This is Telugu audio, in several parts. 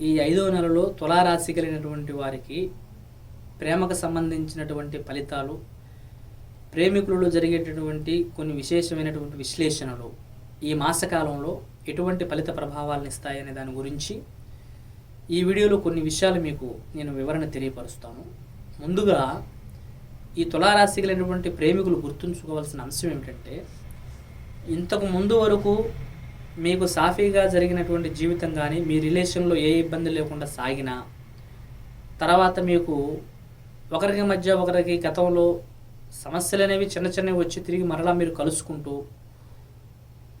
ఈ ఐదో నెలలో తులారాశి కలిగినటువంటి వారికి ప్రేమకు సంబంధించినటువంటి ఫలితాలు ప్రేమికులలో జరిగేటటువంటి కొన్ని విశేషమైనటువంటి విశ్లేషణలు ఈ మాసకాలంలో ఎటువంటి ఫలిత ప్రభావాలను ఇస్తాయనే దాని గురించి ఈ వీడియోలో కొన్ని విషయాలు మీకు నేను వివరణ తెలియపరుస్తాను. ముందుగా ఈ తులారాశి కలిగినటువంటి ప్రేమికులు గుర్తుంచుకోవాల్సిన అంశం ఏమిటంటే ఇంతకు ముందు వరకు మీకు సాఫీగా జరిగినటువంటి జీవితం కానీ మీ రిలేషన్లో ఏ ఇబ్బంది లేకుండా సాగినా తర్వాత మీకు ఒకరికి మధ్య ఒకరికి గతంలో సమస్యలు అనేవి చిన్న చిన్నవి వచ్చి తిరిగి మరలా మీరు కలుసుకుంటూ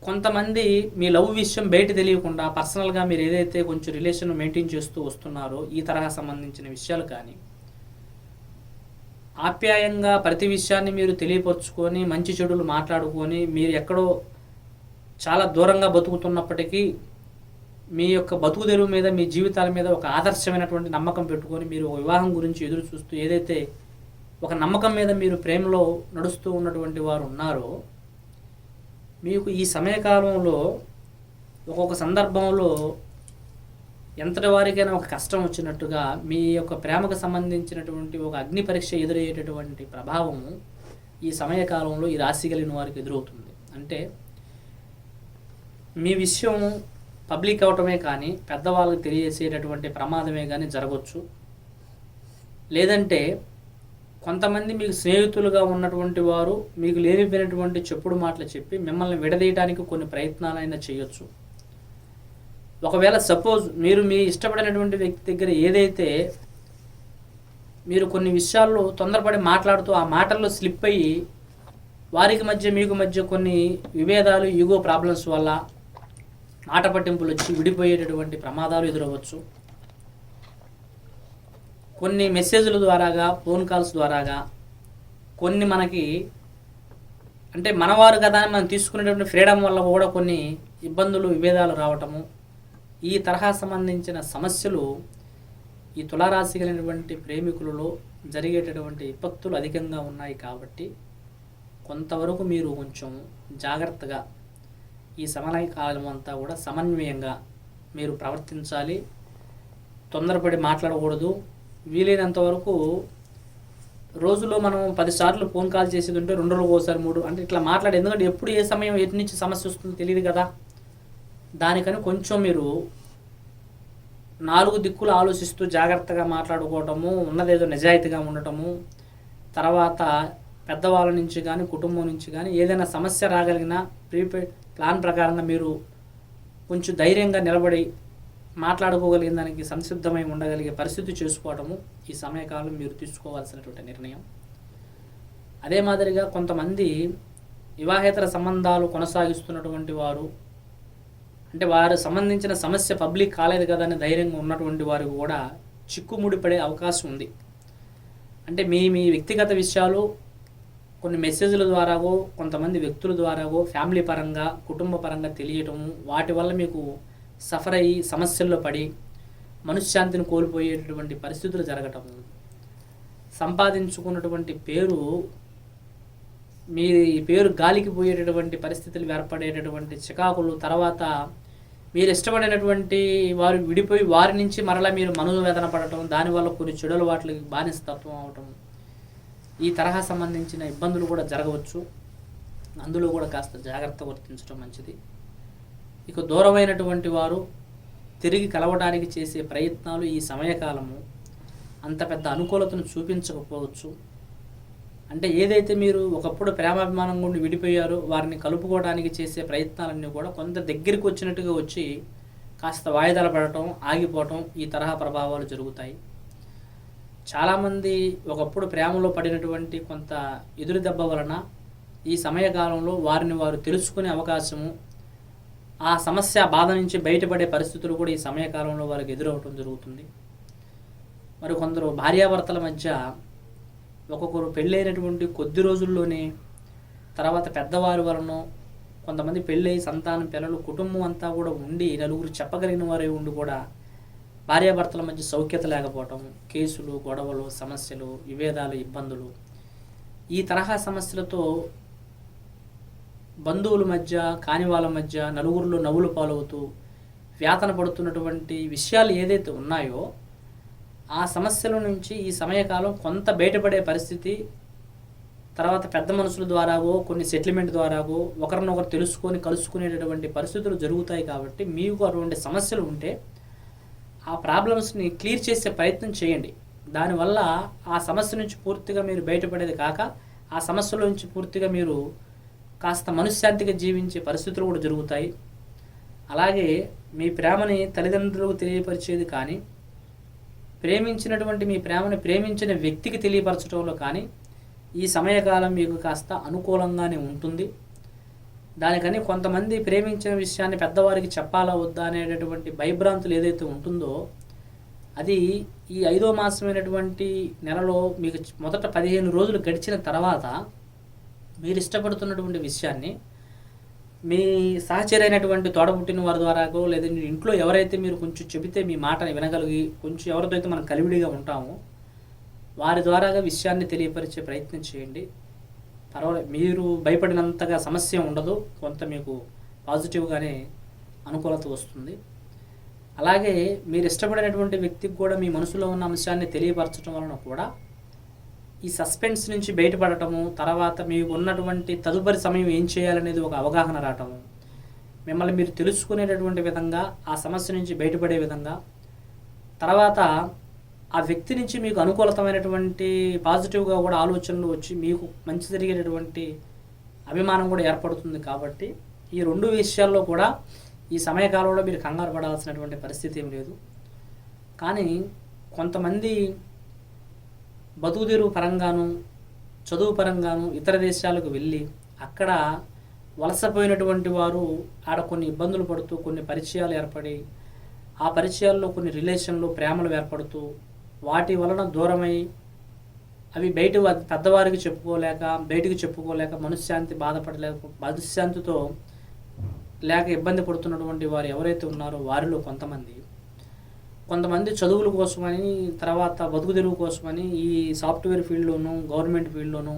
కొంతమంది మీ లవ్ విషయం బయట తెలియకుండా పర్సనల్గా మీరు ఏదైతే కొంచెం రిలేషన్ మెయింటైన్ చేస్తూ వస్తున్నారో ఈ తరహా సంబంధించిన విషయాలు కానీ ఆప్యాయంగా ప్రతి విషయాన్ని మీరు తెలియపరుచుకొని మంచి చెడులు మాట్లాడుకొని మీరు ఎక్కడో చాలా దూరంగా బతుకుతున్నప్పటికీ మీ యొక్క బతుకు తెరువు మీద మీ జీవితాల మీద ఒక ఆదర్శమైనటువంటి నమ్మకం పెట్టుకొని మీరు ఒక వివాహం గురించి ఎదురు చూస్తూ ఏదైతే ఒక నమ్మకం మీద మీరు ప్రేమలో నడుస్తూ ఉన్నటువంటి వారు ఉన్నారో మీకు ఈ సమయకాలంలో ఒక్కొక్క సందర్భంలో ఎంతటి వారికైనా ఒక కష్టం వచ్చినట్టుగా మీ యొక్క ప్రేమకు సంబంధించినటువంటి ఒక అగ్ని పరీక్ష ఎదురయ్యేటటువంటి ప్రభావము ఈ సమయకాలంలో ఈ రాశి కలిగిన వారికి ఎదురవుతుంది. అంటే మీ విషయం పబ్లిక్ అవటమే కానీ పెద్దవాళ్ళకి తెలియజేసేటటువంటి ప్రమాదమే కానీ జరగవచ్చు లేదంటే కొంతమంది మీకు స్నేహితులుగా ఉన్నటువంటి వారు మీకు లేనిపోయినటువంటి చెప్పుడు మాటలు చెప్పి మిమ్మల్ని విడదీయడానికి కొన్ని ప్రయత్నాలైనా చేయొచ్చు. ఒకవేళ సపోజ్ మీరు మీ ఇష్టపడినటువంటి వ్యక్తి దగ్గర ఏదైతే మీరు కొన్ని విషయాల్లో తొందరపడి మాట్లాడుతూ ఆ మాటల్లో స్లిప్ అయ్యి వారికి మధ్య మీకు మధ్య కొన్ని విభేదాలు ఈగో ప్రాబ్లమ్స్ వల్ల ఆట పట్టింపులు వచ్చి విడిపోయేటటువంటి ప్రమాదాలు ఎదురవ్వచ్చు. కొన్ని మెసేజ్ల ద్వారాగా ఫోన్ కాల్స్ ద్వారాగా కొన్ని మనకి అంటే మనవారు కదా అని మనం తీసుకునేటువంటి ఫ్రీడమ్ వల్ల కూడా కొన్ని ఇబ్బందులు విభేదాలు రావటము ఈ తరహా సంబంధించిన సమస్యలు ఈ తులారాశి కలిగినటువంటి ప్రేమికులలో జరిగేటటువంటి విపత్తులు అధికంగా ఉన్నాయి కాబట్టి కొంతవరకు మీరు కొంచెం జాగ్రత్తగా ఈ సమన్వయ కాలం అంతా కూడా సమన్వయంగా మీరు ప్రవర్తించాలి. తొందరపడి మాట్లాడకూడదు. వీలైనంత వరకు రోజులో మనం పదిసార్లు ఫోన్ కాల్ చేసేది ఉంటే రెండు రోజులు ఒకసారి మూడు అంటే ఇట్లా మాట్లాడే ఎందుకంటే ఎప్పుడు ఏ సమయం ఎటు నుంచి సమస్య వస్తుందో తెలియదు కదా. దానికని కొంచెం మీరు నాలుగు దిక్కులు ఆలోచిస్తూ జాగ్రత్తగా మాట్లాడుకోవటము ఉన్నదేదో నిజాయితీగా ఉండటము తర్వాత పెద్దవాళ్ళ నుంచి కానీ కుటుంబం నుంచి కానీ ఏదైనా సమస్య రాగలిగినా ప్రీపెయిడ్ ప్లాన్ ప్రకారంగా మీరు కొంచెం ధైర్యంగా నిలబడి మాట్లాడుకోగలిగిన దానికి సంసిద్ధమై ఉండగలిగే పరిస్థితి చేసుకోవటము ఈ సమయకాలం మీరు తీసుకోవాల్సినటువంటి నిర్ణయం. అదే మాదిరిగా కొంతమంది వివాహేతర సంబంధాలు కొనసాగిస్తున్నటువంటి వారు అంటే వారు సంబంధించిన సమస్య పబ్లిక్ కాలేదు కదా అని ధైర్యంగా ఉన్నటువంటి వారు కూడా చిక్కుముడిపడే అవకాశం ఉంది. అంటే మీ మీ వ్యక్తిగత విషయాలు కొన్ని మెసేజ్ల ద్వారాగో కొంతమంది వ్యక్తుల ద్వారాగో ఫ్యామిలీ పరంగా కుటుంబ పరంగా తెలియటము వాటి వల్ల మీకు సఫర్ అయ్యి సమస్యల్లో పడి మనశ్శాంతిని కోల్పోయేటటువంటి పరిస్థితులు జరగటము. సంపాదించుకున్నటువంటి పేరు మీ పేరు గాలికి పోయేటటువంటి పరిస్థితులు ఏర్పడేటటువంటి చికాకులు తర్వాత మీరు ఇష్టపడినటువంటి వారు విడిపోయి వారి నుంచి మరలా మీరు మనోవేదన పడటం దానివల్ల కొన్ని చెడు అలవాట్లకి బానిసతత్వం అవటం. ఈ తరహా సంబంధించిన ఇబ్బందులు కూడా జరగవచ్చు. అందులో కూడా కాస్త జాగ్రత్త వర్తించడం మంచిది. ఇక దూరమైనటువంటి వారు తిరిగి కలవడానికి చేసే ప్రయత్నాలు ఈ సమయకాలము అంత పెద్ద అనుకూలతను చూపించకపోవచ్చు. అంటే ఏదైతే మీరు ఒకప్పుడు ప్రేమాభిమానం గుండి విడిపోయారో వారిని కలుపుకోవడానికి చేసే ప్రయత్నాలన్నీ కూడా కొంత దగ్గరికి వచ్చినట్టుగా వచ్చి కాస్త వాయిదాలు పడటం ఆగిపోవటం ఈ తరహా ప్రభావాలు జరుగుతాయి. చాలామంది ఒకప్పుడు ప్రేమలో పడినటువంటి కొంత ఎదురు దెబ్బ వలన ఈ సమయకాలంలో వారిని వారు తెలుసుకునే అవకాశము ఆ సమస్య బాధ నుంచి బయటపడే పరిస్థితులు కూడా ఈ సమయకాలంలో వారికి ఎదురవటం జరుగుతుంది. మరి కొందరు భార్యాభర్తల మధ్య ఒక్కొక్కరు పెళ్ళైనటువంటి కొద్ది రోజుల్లోనే తర్వాత పెద్దవారి వలన కొంతమంది పెళ్ళై సంతానం పిల్లలు కుటుంబం అంతా కూడా ఉండి నలుగురు చెప్పగలిగిన వారే ఉండి కూడా భార్యాభర్తల మధ్య సౌఖ్యత లేకపోవటం కేసులు గొడవలు సమస్యలు విభేదాలు ఇబ్బందులు. ఈ తరహా సమస్యలతో బంధువుల మధ్య కాని వాళ్ళ మధ్య నలుగురిలో నవ్వులు పాలవుతూ వ్యాతన పడుతున్నటువంటి విషయాలు ఏదైతే ఉన్నాయో ఆ సమస్యల నుంచి ఈ సమయకాలం కొంత బయటపడే పరిస్థితి తర్వాత పెద్ద మనుషుల ద్వారాగో కొన్ని సెటిల్మెంట్ ద్వారాగో ఒకరినొకరు తెలుసుకొని కలుసుకునేటటువంటి పరిస్థితులు జరుగుతాయి కాబట్టి మీకు అటువంటి సమస్యలు ఉంటే ఆ ప్రాబ్లమ్స్ని క్లియర్ చేసే ప్రయత్నం చేయండి. దానివల్ల ఆ సమస్య నుంచి పూర్తిగా మీరు బయటపడేది కాక ఆ సమస్యల నుంచి పూర్తిగా మీరు కాస్త మనశ్శాంతిగా జీవించే పరిస్థితులు కూడా జరుగుతాయి. అలాగే మీ ప్రేమని తల్లిదండ్రులకు తెలియపరిచేది కానీ ప్రేమించినటువంటి మీ ప్రేమను ప్రేమించిన వ్యక్తికి తెలియపరచడంలో కానీ ఈ సమయకాలం మీకు కాస్త అనుకూలంగానే ఉంటుంది. దానికని కొంతమంది ప్రేమించిన విషయాన్ని పెద్దవారికి చెప్పాలా వద్దా అనేటటువంటి భయభ్రాంతులు ఏదైతే ఉంటుందో అది ఈ ఐదో మాసమైనటువంటి నెలలో మీకు మొదట పదిహేను రోజులు గడిచిన తర్వాత మీరు ఇష్టపడుతున్నటువంటి విషయాన్ని మీ సహచరైనటువంటి తోడబుట్టిన వారి ద్వారాగో లేదా మీ ఇంట్లో ఎవరైతే మీరు కొంచెం చెబితే మీ మాటని వినగలిగి కొంచెం ఎవరితో అయితే మనం కలివిడిగా ఉంటామో వారి ద్వారాగా విషయాన్ని తెలియపరిచే ప్రయత్నం చేయండి. పర్వాలేదు మీరు భయపడినంతగా సమస్య ఉండదు కొంత మీకు పాజిటివ్గానే అనుకూలత వస్తుంది. అలాగే మీరు ఇష్టపడినటువంటి వ్యక్తికి కూడా మీ మనసులో ఉన్న అంశాన్ని తెలియపరచడం వలన కూడా ఈ సస్పెన్స్ నుంచి బయటపడటము తర్వాత మీకు ఉన్నటువంటి తదుపరి సమయం ఏం చేయాలనేది ఒక అవగాహన రావటము మిమ్మల్ని మీరు తెలుసుకునేటటువంటి విధంగా ఆ సమస్య నుంచి బయటపడే విధంగా తర్వాత ఆ వ్యక్తి నుంచి మీకు అనుకూలతమైనటువంటి పాజిటివ్గా కూడా ఆలోచనలు వచ్చి మీకు మంచి జరిగేటటువంటి అభిమానం కూడా ఏర్పడుతుంది కాబట్టి ఈ రెండు విషయాల్లో కూడా ఈ సమయకాలంలో మీరు కంగారు పడాల్సినటువంటి పరిస్థితి ఏం లేదు. కానీ కొంతమంది బతుకుదెరువు పరంగాను చదువు పరంగాను ఇతర దేశాలకు వెళ్ళి అక్కడ వలసపోయినటువంటి వారు ఆడ కొన్ని ఇబ్బందులు పడుతూ కొన్ని పరిచయాలు ఏర్పడి ఆ పరిచయాల్లో కొన్ని రిలేషన్లు ప్రేమలు ఏర్పడుతూ వాటి వలన దూరమై అవి బయట పెద్దవారికి చెప్పుకోలేక బయటికి చెప్పుకోలేక మనశ్శాంతి బాధపడలేక మనశ్శాంతితో లేక ఇబ్బంది పడుతున్నటువంటి వారు ఎవరైతే ఉన్నారో వారిలో కొంతమంది. కొంతమంది చదువుల కోసమని తర్వాత బతుకు తెరువు కోసమని ఈ సాఫ్ట్వేర్ ఫీల్డ్లోను గవర్నమెంట్ ఫీల్డ్లోను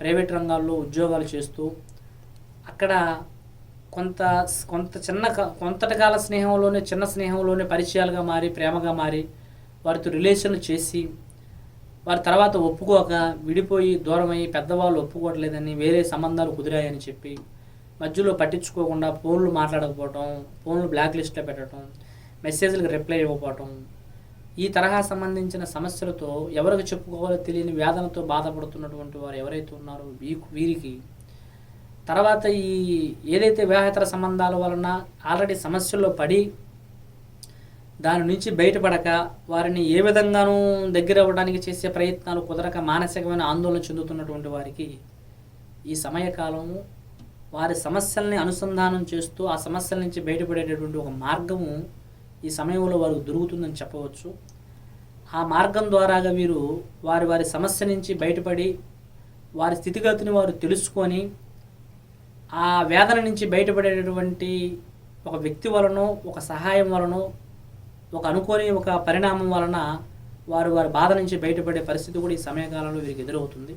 ప్రైవేట్ రంగాల్లో ఉద్యోగాలు చేస్తూ అక్కడ కొంత కొంత చిన్న కొంతటి కాల స్నేహంలోనే చిన్న స్నేహంలోనే పరిచయాలుగా మారి ప్రేమగా మారి వారితో రిలేషన్లు చేసి వారి తర్వాత ఒప్పుకోక విడిపోయి దూరమై పెద్దవాళ్ళు ఒప్పుకోవట్లేదని వేరే సంబంధాలు కుదిరాయని చెప్పి మధ్యలో పట్టించుకోకుండా ఫోన్లు మాట్లాడకపోవటం ఫోన్లు బ్లాక్ లిస్ట్లో పెట్టడం మెసేజ్లకు రిప్లై ఇవ్వకపోవటం ఈ తరహా సంబంధించిన సమస్యలతో ఎవరికి చెప్పుకోవాలో తెలియని వేదనతో బాధపడుతున్నటువంటి వారు ఎవరైతే ఉన్నారో వీకు వీరికి. తర్వాత ఈ ఏదైతే వివాహేతర సంబంధాల వలన ఆల్రెడీ సమస్యల్లో పడి దాని నుంచి బయటపడక వారిని ఏ విధంగానూ దగ్గర అవ్వడానికి చేసే ప్రయత్నాలు కుదరక మానసికమైన ఆందోళన చెందుతున్నటువంటి వారికి ఈ సమయకాలము వారి సమస్యల్ని అనుసంధానం చేస్తూ ఆ సమస్యల నుంచి బయటపడేటటువంటి ఒక మార్గము ఈ సమయంలో వారికి దొరుకుతుందని చెప్పవచ్చు. ఆ మార్గం ద్వారాగా వీరు వారి వారి సమస్య నుంచి బయటపడి వారి స్థితిగతిని వారు తెలుసుకొని ఆ వేదన నుంచి బయటపడేటటువంటి ఒక వ్యక్తి వలనో ఒక సహాయం వలనో ఒక అనుకోని ఒక పరిణామం వలన వారు వారి బాధ నుంచి బయటపడే పరిస్థితి కూడా ఈ సమయకాలంలో వీరికి ఎదురవుతుంది.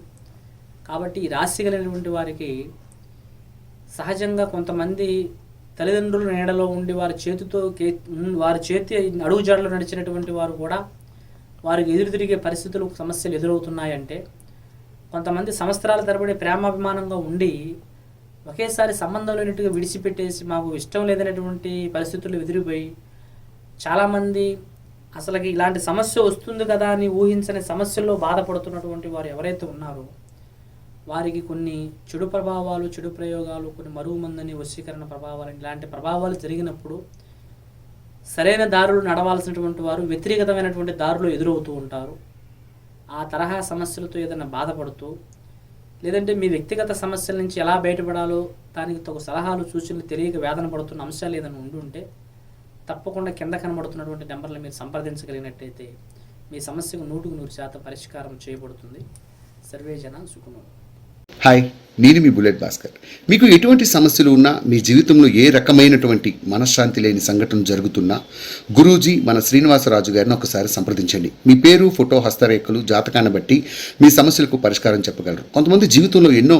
కాబట్టి ఈ రాశి కలిగినటువంటి వారికి సహజంగా కొంతమంది తల్లిదండ్రుల నీడలో ఉండి వారి చేతితో కే- వారి చేతి అడుగుజాడలో నడిచినటువంటి వారు కూడా వారికి ఎదురు తిరిగే పరిస్థితులు సమస్యలు ఎదురవుతున్నాయంటే కొంతమంది సంవత్సరాల తరబడి ప్రేమాభిమానంగా ఉండి ఒకేసారి సంబంధం లేనట్టుగా విడిచిపెట్టేసి మాకు ఇష్టం లేదనేటువంటి పరిస్థితులు ఎదిరిపోయి చాలామంది అసలుకి ఇలాంటి సమస్య వస్తుంది కదా అని ఊహించని సమస్యల్లో బాధపడుతున్నటువంటి వారు ఎవరైతే ఉన్నారో వారికి కొన్ని చెడు ప్రభావాలు చెడు ప్రయోగాలు కొన్ని మరుగుమందని వశీకరణ ప్రభావాలు ఇలాంటి ప్రభావాలు జరిగినప్పుడు సరైన దారులు నడవాల్సినటువంటి వారు వ్యతిరేకతమైనటువంటి దారులు ఎదురవుతూ ఉంటారు. ఆ తరహా సమస్యలతో ఏదైనా బాధపడుతూ లేదంటే మీ వ్యక్తిగత సమస్యల నుంచి ఎలా బయటపడాలో దానికి తగు సలహాలు సూచనలు తెలియక వేదన పడుతున్న అంశాలు ఏదైనా ఉండుంటే తప్పకుండా కింద కనబడుతున్నటువంటి నెంబర్లు మీరు సంప్రదించగలిగినట్టయితే మీ సమస్యకు నూటుకు నూరు శాతం పరిష్కారం చేయబడుతుంది. సర్వేజన సుఖము హాయ్ నేను మీ బుల్లెట్ భాస్కర్. మీకు ఎటువంటి సమస్యలు ఉన్నా మీ జీవితంలో ఏ రకమైనటువంటి మనశ్శాంతి లేని సంఘటన జరుగుతున్నా గురూజీ మన శ్రీనివాసరాజు గారిని ఒకసారి సంప్రదించండి. మీ పేరు ఫోటో హస్తరేఖలు జాతకాన్ని బట్టి మీ సమస్యలకు పరిష్కారం చెప్పగలరు. కొంతమంది జీవితంలో ఎన్నో